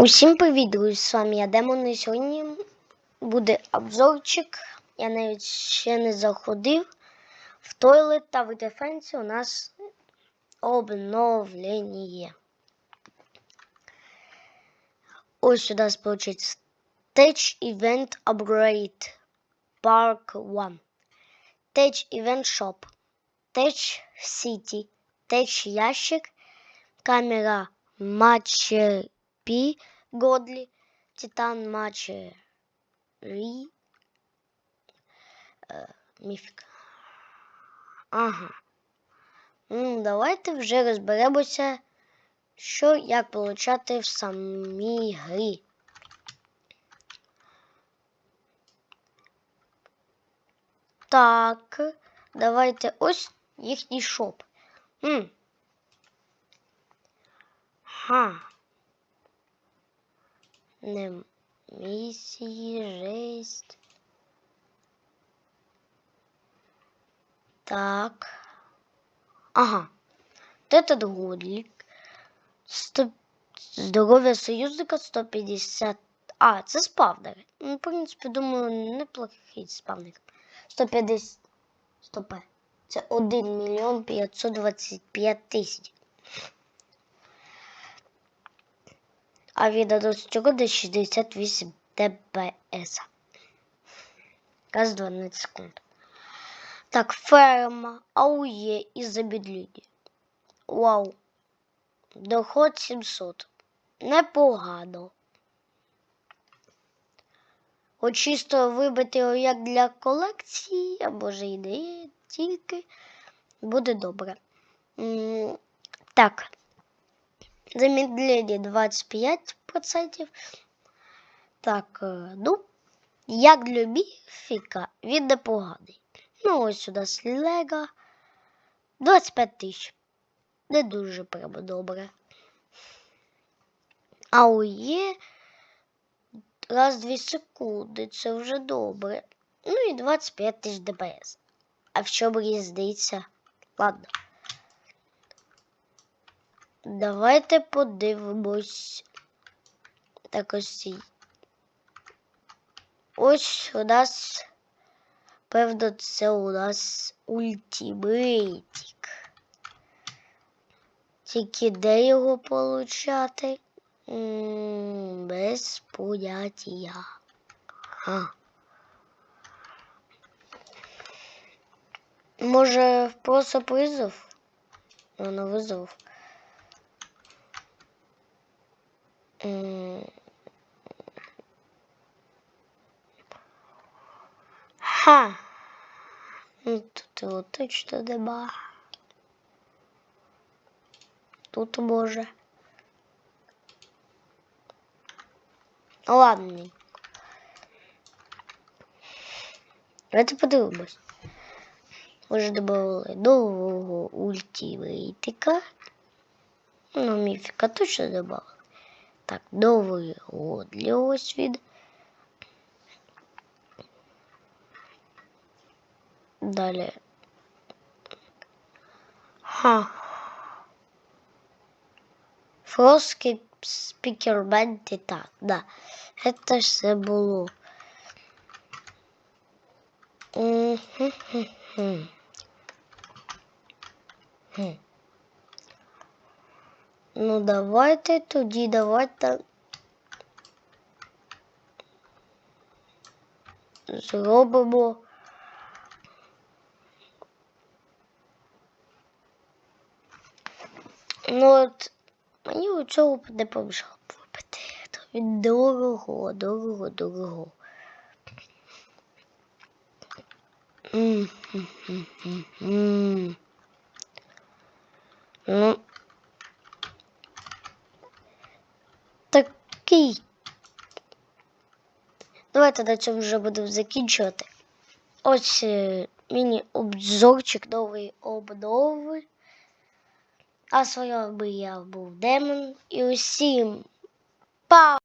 Усім привіт! З вами я Демон і сьогодні буде обзорчик. Я навіть ще не заходив в тойлет та в дефенсі у нас обновлення. Ось у нас получить Stage Event Upgrade Park 1. Stage Event Shop. Stage City. Stage ящик. Камера матчер Пі Годлі, Титан Матчі Рі. Е, Міфік. Ага. Ну, давайте вже розберемося, що як получати в самій грі. Так, давайте ось їхній шоп. М. Ха. Не місії, жесть. Так. Ага. Этот годлик. 100... Здоров'я союзника 150. А, це спавнер. Ну, в принципі, думаю, неплохий спавнер. 150. Стопе. Це 1 мільйон 525 тисяч. А від цього до 68 дбс. Раз 12 секунд. Так, ферма, АУЄ і замедлення. Вау. Доход 700. Непогано. От вибити його як для колекції, або ж ідеї тільки буде добре. Так. Замедление 25%. Так, е, ну, як для міфіка, він непоганий. Ну, ось сюди слега. 25 тисяч. Не дуже прямо добре. А у є раз в 2 секунди, це вже добре. Ну і 25 тисяч ДПС. А в чому різниця? Ладно. Давайте подивимось. Так ось. Ось у нас, певно, це у нас ультимейтик. Тільки де його получати? Без поняття. А. Може, просто призов? Воно визов. М. Ха. Ну, Тут його точно нема. Тут може. Ну, Ладно. Давайте подивимось. Вже додали нового ультимейтика. Ну, міфіка точно додали. Так, новий год ось він. Далі. Ха. Фроски спікермен Титан. Да. Это ж все було. Хм. Ну, давайте тоді, давайте зробимо. Ну от мені у цього не помішало випити. То він дорого, дорого, дорого. М-м-м-м-м. Ну, такий. Давайте на цьому вже будемо закінчувати. Ось е, міні-обзорчик нової обнови. А своє я був Демон. І усім па!